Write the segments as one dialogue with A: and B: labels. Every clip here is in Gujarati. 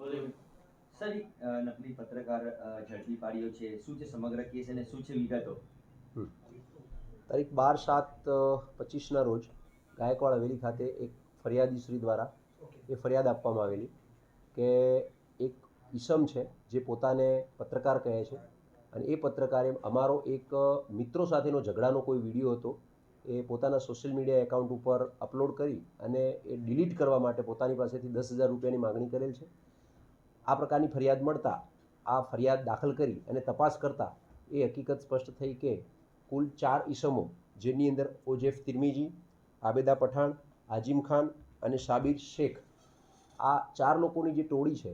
A: સર નકલી પત્રકાર ઝડપી પાડ્યો છે. શું છે સમગ્ર કેસ અને શું છે વિગતો?
B: તારીખ બાર સાત પચીસના રોજ ગાયકવાડ હવેલી ખાતે એક ફરિયાદીશ્રી દ્વારા એ ફરિયાદ આપવામાં આવેલી કે એક ઈસમ છે જે પોતાને પત્રકાર કહે છે અને એ પત્રકારે અમારો એક મિત્રો સાથેનો ઝઘડાનો કોઈ વીડિયો હતો એ પોતાના સોશિયલ મીડિયા એકાઉન્ટ ઉપર અપલોડ કરી અને એ ડિલીટ કરવા માટે પોતાની પાસેથી દસ હજાર રૂપિયાની માગણી કરેલ છે. આ પ્રકારની ફરિયાદ મળતા, આ ફરિયાદ દાખલ કરી અને તપાસ કરતા એ હકીકત સ્પષ્ટ થઈ કે કુલ ચાર ઈસમો, જેની અંદર ઓજેફ તિરમીજી, આબેદા પઠાણ, આજીમ ખાન અને સાબિર શેખ, આ ચાર લોકોની જે ટોળી છે,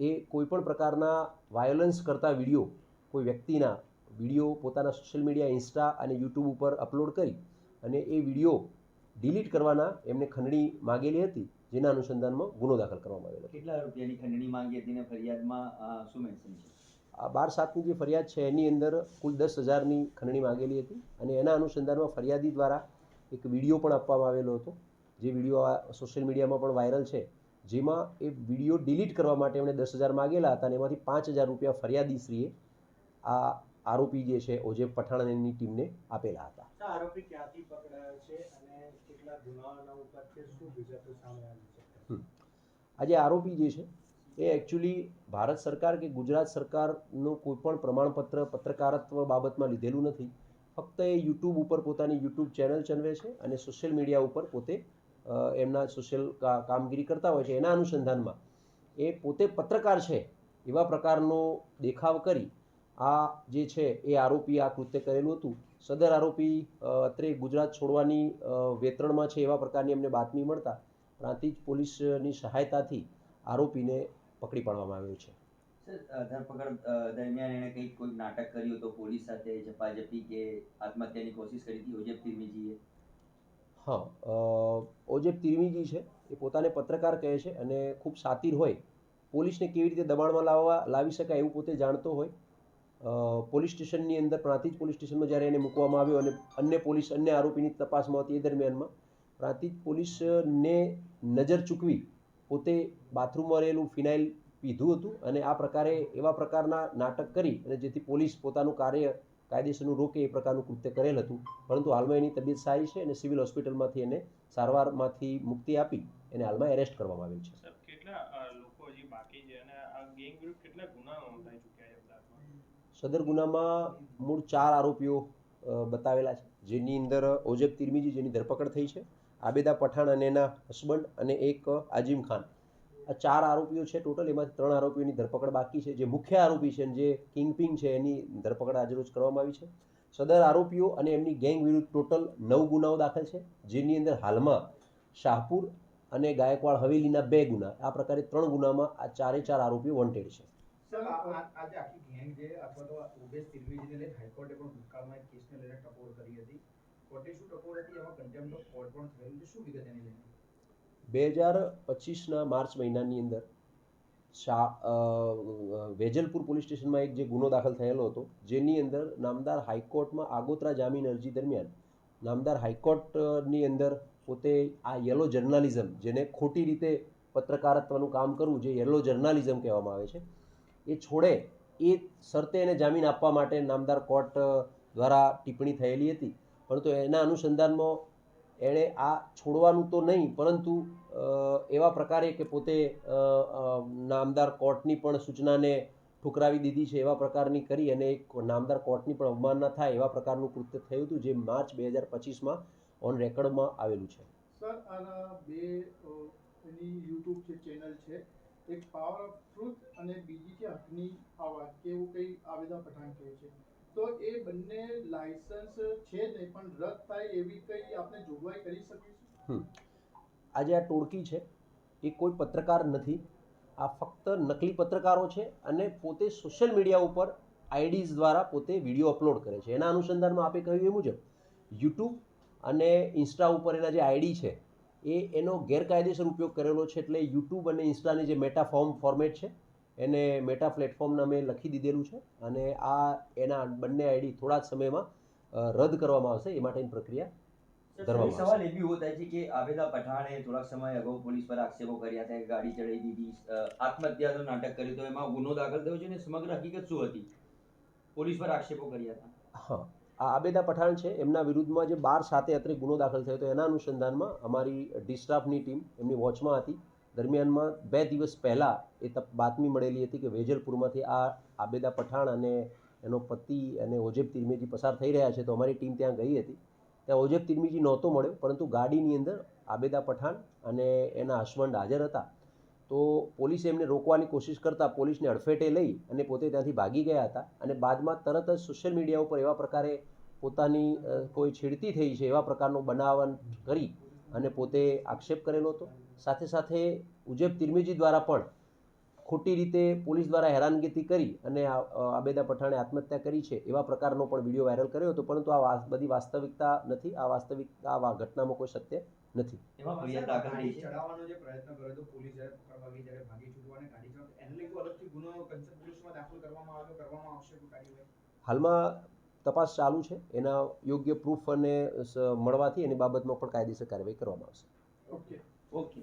B: તે કોઈપણ પ્રકારના વાયોલન્સ કરતા વીડિયો, કોઈ વ્યક્તિના વીડિયો પોતાના સોશિયલ મીડિયા, ઇન્સ્ટા અને યુટ્યુબ ઉપર અપલોડ કરી અને એ વીડિયો ડિલીટ કરવાના એમને ખંડણી માગેલી હતી. જેના અનુસંધાનમાં ગુનો દાખલ કરવામાં આવેલો
A: કેટલા રૂપિયાની ખંડણી માંગી હતી અને ફરિયાદમાં શું મેન્શન છે?
B: આ બાર સાતની જે ફરિયાદ છે એની અંદર કુલ દસ હજારની ખંડણી માગેલી હતી અને એના અનુસંધાનમાં ફરિયાદી દ્વારા એક વીડિયો પણ આપવામાં આવેલો હતો. જે વીડિયો આ સોશિયલ મીડિયામાં પણ વાયરલ છે. જેમાં એ વીડિયો ડિલીટ કરવા માટે એમણે દસ હજાર માગેલા હતા અને એમાંથી પાંચ હજાર રૂપિયા ફરિયાદીશ્રીએ આ આરોપી જે છે ઓજેબ પઠાણ એની ટીમને આપેલા હતા.
C: આરોપી ક્યાંથી પકડાયો છે અને કેટલા ગુનાઓના ઉપર શું વિગતો સામે આવી છે?
B: આજે આરોપી જે છે એ એકચ્યુઅલી ભારત સરકાર કે ગુજરાત સરકારનું કોઈ પણ પ્રમાણપત્ર પત્રકારત્વ બાબતમાં લીધેલું નથી. ફક્ત એ યુટ્યુબ ઉપર પોતાની યુટ્યુબ ચેનલ ચલાવે છે અને સોશિયલ મીડિયા ઉપર પોતે એમના સોશિયલ કામગીરી કરતા હોય છે. એના અનુસંધાનમાં એ પોતે પત્રકાર છે એવા પ્રકારનો દેખાવ કરી આ જે છે એ આરોપી આ કૃત્ય કરેલું હતું. સદર આરોપી અત્રે ગુજરાત છોડવાની વેતરણમાં છે એવા પ્રકારની અમને બાતમી મળતા પ્રાંતિજ પોલીસની સહાયતાથી આરોપીને પકડી પાડવામાં આવ્યો છે.
A: ધરપકડ દરમિયાન એણે કંઈક કોઈ નાટક કર્યું તો પોલીસ સાથે ઝપાઝપી કે આત્મહત્યાની કોશિશ કરી હતી ઓજેબ તિરમીજીએ?
B: હા ઓજેબ તિરમીજી છે એ પોતાને પત્રકાર કહે છે અને ખૂબ સાતીર હોય. પોલીસને કેવી રીતે દબાણમાં લાવવા લાવી શકાય એવું પોતે જાણતો હોય. પોલીસ સ્ટેશનની અંદર, પ્રાંતિજ પોલીસ સ્ટેશનમાં જ્યારે એને મૂકવામાં આવ્યો અને અન્ય પોલીસ, અન્ય આરોપીની તપાસમાં હતી એ દરમિયાનમાં, પ્રાંતિજ પોલીસને નજર ચૂકવી, પોતે બાથરૂમમાં રહેલું ફિનાઇલ પીધું હતું અને આ પ્રકારે, એવા પ્રકારના નાટક કરી અને જેથી પોલીસ પોતાનું કાર્ય કાયદેસરનું રોકે એ પ્રકારનું કૃત્ય કરેલ હતું. પરંતુ હાલમાં એની તબિયત સારી છે અને સિવિલ હોસ્પિટલમાંથી એને સારવારમાંથી મુક્તિ આપી એને હાલમાં એરેસ્ટ કરવામાં આવેલ છે.
D: કેટલા લોકો હજી બાકી છે? અને આ ગેંગ વિરુદ્ધ કેટલા ગુના નોંધાઈ ચૂક્યા છે?
B: સદર ગુનામાં મૂળ ચાર આરોપીઓ બતાવેલા છે. જેની અંદર ઓજેબ તિરમીજી, જેની ધરપકડ થઈ છે, આબેદા પઠાણ અને એના હસબન્ડ અને એક આજીમ ખાન. આ ચાર આરોપીઓ છે ટોટલ, એમાંથી ત્રણ આરોપીઓની ધરપકડ બાકી છે. જે મુખ્ય આરોપી છે જે કિંગપિંગ છે, એની ધરપકડ આજરોજ કરવામાં આવી છે. સદર આરોપીઓ અને એમની ગેંગ વિરુદ્ધ ટોટલ નવ ગુનાઓ દાખલ છે, જેની અંદર હાલમાં શાહપુર અને ગાયકવાડ હવેલીના બે ગુના. આ પ્રકારે ત્રણ ગુનામાં આ ચારે ચાર આરોપીઓ વોન્ટેડ છે.
E: ગેંગ જે અથવા તો ઉભેશ તિરવીજીને લઈને હાઈકોર્ટે પણ ભૂતકાળમાં એક કેસને લઈને ટકોર કરી હતી. કોર્ટે શું ટકોર હતી? એમાં કન્ટેમ્પ્ટ ઓફ કોર્ટ પણ થયેલું છે. શું વિગત એની લઈને?
B: બે હજાર પચીસના માર્ચ મહિનાની અંદર શા વેજલપુર પોલીસ સ્ટેશનમાં એક જે ગુનો દાખલ થયેલો હતો, જેની અંદર નામદાર હાઈકોર્ટમાં આગોતરા જામીન અરજી દરમિયાન નામદાર હાઈકોર્ટની અંદર પોતે આ યલો જર્નાલિઝમ, જેને ખોટી રીતે પત્રકારત્વનું કામ કરવું, જે યલો જર્નાલિઝમ કહેવામાં આવે છે, એ છોડે એ શરતે એને જામીન આપવા માટે નામદાર કોર્ટ દ્વારા ટિપ્પણી થયેલી હતી. પરંતુ એના અનુસંધાનમાં એણે આ છોડવાનું તો નહીં, પરંતુ એવા પ્રકારે કે પોતે નામદાર કોર્ટની પણ સૂચનાને ઠુકરાવી દીધી છે એવા પ્રકારની કરી અને એક નામદાર કોર્ટની પણ અવમાનના થાય એવા પ્રકારનું કૃત્ય થયું હતું, જે માર્ચ બે હજાર પચીસમાં ઓન રેકોર્ડમાં આવેલું છે.
C: સર, આના બે એની યુટ્યુબ ચેનલ છે એક પાવર ઓફ ટ્રુથ અને બીજી છે હકની આવાજ કે એવું કંઈ આવેદા પઠાણ કહે છે. તો એ બંને લાયસન્સ છે નહીં પણ રદ થાય એવી કંઈ આપણે જોગવાઈ કરી શકીશું
B: આજે આ ટોળકી છે, એ કોઈ પત્રકાર નથી. આ ફક્ત નકલી પત્રકારો છે અને પોતે સોશિયલ મીડિયા ઉપર આઈડીઝ દ્વારા પોતે વીડિયો અપલોડ કરે છે. એના અનુસંધાનમાં આપે કહ્યું એ મુજબ યુટ્યુબ અને ઇન્સ્ટા ઉપર એના જે આઈડી છે એ એનો ગેરકાયદેસર ઉપયોગ કરેલો છે એટલે યુટ્યુબ અને ઇન્સ્ટાની જે મેટા ફોર્મ ફોર્મેટ છે એને મેટા પ્લેટફોર્મ નામે લખી દીધેલું છે અને આ એના બંને આઈડી થોડા જ સમયમાં રદ કરવામાં આવશે. એ માટેની પ્રક્રિયા
A: સવાલ એ બી થાય છે કે આબેદા પઠાણે થોડાક સમય અગાઉ પોલીસ પર આક્ષેપો કર્યા હતા કે ગાડી ચડાવી દીધી આત્મહત્યાનું નાટક કર્યું તો એમાં ગુનો દાખલ થયો છે ને સમગ્ર હકીકત શું હતી? પોલીસ પર આક્ષેપો કર્યા હતા.
B: હા. આ આબેદા પઠાણ છે. એમના વિરુદ્ધમાં જે બાર સાતે અત્રે ગુનો દાખલ થયો હતો, એના અનુસંધાનમાં અમારી ડિસ્ટાફની ટીમ એમની વોચમાં હતી. દરમિયાનમાં બે દિવસ પહેલાં એ તપ, બાતમી મળેલી હતી કે વેજલપુરમાંથી આ આબેદા પઠાણ અને એનો પતિ અને ઓજેબ તિરમીજી પસાર થઈ રહ્યા છે તો અમારી ટીમ ત્યાં ગઈ હતી. ત્યાં ઓજેબ તિરમીજી નહોતો મળ્યો, પરંતુ ગાડીની અંદર આબેદા પઠાણ અને એના હસબન્ડ હાજર હતા. તો પોલીસે એમને રોકવાની કોશિશ કરતાં પોલીસને અડફેટે લઈ અને પોતે ત્યાંથી ભાગી ગયા હતા અને બાદમાં તરત જ સોશિયલ મીડિયા ઉપર એવા પ્રકારે પોતાની કોઈ છેડતી થઈ છે એવા પ્રકારનો બનાવન કરી અને પોતે આક્ષેપ કરેલો હતો. સાથે સાથે ઉજેબ તિરમીજી દ્વારા પણ ખોટી રીતે પોલીસ દ્વારા હેરાનગતિ કરી અને આબેદા પઠાણે આત્મહત્યા કરી છે એવા પ્રકારનો પણ વીડિયો વાયરલ કર્યો હતો પરંતુ આ બધી વાસ્તવિકતા નથી આ વાસ્તવિક આ ઘટનામાં કોઈ સત્ય નથી. હાલમાં તપાસ ચાલુ છે. એના યોગ્ય પ્રૂફ અને મળવાથી એની બાબતમાં પણ કાયદેસર કાર્યવાહી કરવામાં આવશે.
C: ઓકે.
A: ઓકે.